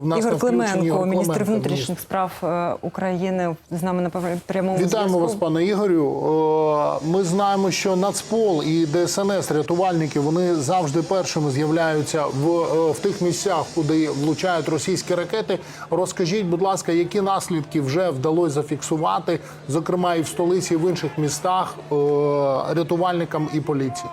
Нас на Ігор Клименко, Ігор міністр внутрішніх справ е, України, з нами на прямому Вітаємо зв'язку. вас, пане Ігорю. Е, Ми знаємо, що Нацпол і ДСНС, рятувальники, вони завжди першими з'являються в, е, в тих місцях, куди влучають російські ракети. Розкажіть, будь ласка, які наслідки вже вдалося зафіксувати, зокрема і в столиці, і в інших містах рятувальникам і поліції?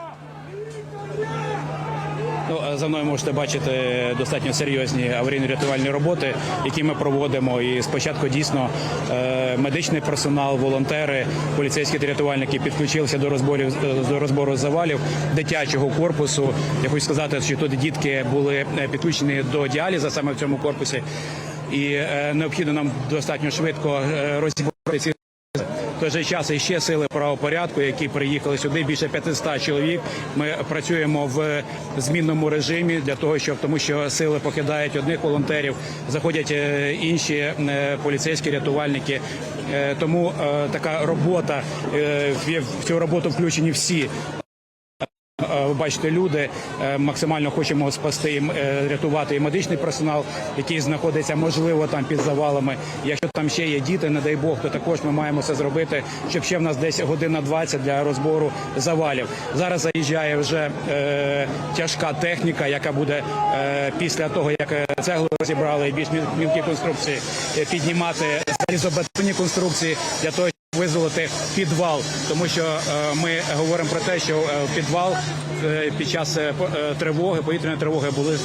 Ну, за мною можете бачити достатньо серйозні аварійно-рятувальні роботи, які ми проводимо. І спочатку дійсно е, медичний персонал, волонтери, поліцейські та рятувальники підключилися до розборів до розбору завалів дитячого корпусу. Я хочу сказати, що тут дітки були е, підключені до діаліза саме в цьому корпусі, і е, необхідно нам достатньо швидко розібрати ці в той же час і ще сили правопорядку, які приїхали сюди. Більше 500 чоловік. Ми працюємо в змінному режимі для того, щоб тому, що сили покидають одних волонтерів, заходять е, інші е, поліцейські рятувальники. Е, Тому така робота в цю роботу включені всі. Е, Ви бачите, люди е, максимально хочемо спасти і е, рятувати і медичний персонал, який знаходиться, можливо, там під завалами. Якщо там ще є діти, не дай Бог, то також ми маємо це зробити, щоб ще в нас десь година 20 для розбору завалів. Зараз заїжджає вже е, тяжка техніка, яка буде е, після того, як цеглу розібрали і більш мілкі конструкції, піднімати залізобетонні конструкції для того. Визволити підвал, тому що е, ми говоримо про те, що е, підвал е, під час тривоги, повітряної тривоги були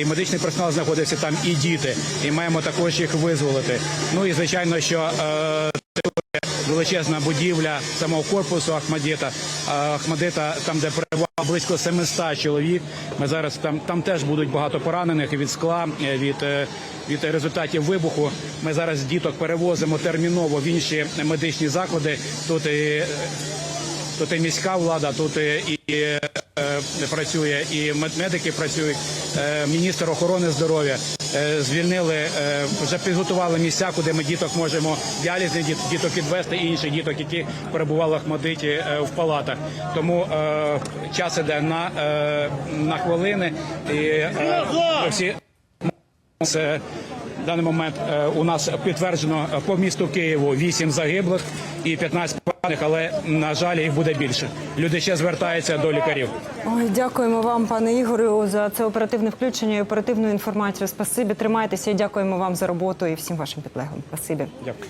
і медичний персонал знаходився там, і діти, і маємо також їх визволити. Ну і звичайно, що величезна будівля самого корпусу Ахмадіта. Ахмадита, там, де перебувало близько 700 чоловік. Ми зараз там, там теж будуть багато поранених від скла, е, від, е, від результатів вибуху. Ми зараз діток перевозимо терміново в інші медичні заклади. Тут і Тут і міська влада, тут і, е, працює, і мед- медики працюють. Міністр охорони здоров'я звільнили, е, вже підготували місця, куди ми діток можемо діалізних діт- діток відвести і інших діток, які перебували в Ахмадиті е, в палатах. Тому е, час іде на, е, на хвилини. І е, всі це в даний момент е, у нас підтверджено е, по місту Києву 8 загиблих і 15 поранених, але на жаль їх буде більше. Люди ще звертаються до лікарів. Ой, дякуємо вам, пане Ігорю, за це оперативне включення і оперативну інформацію. Спасибі, тримайтеся і дякуємо вам за роботу і всім вашим підлеглим. Спасибі. Дякую.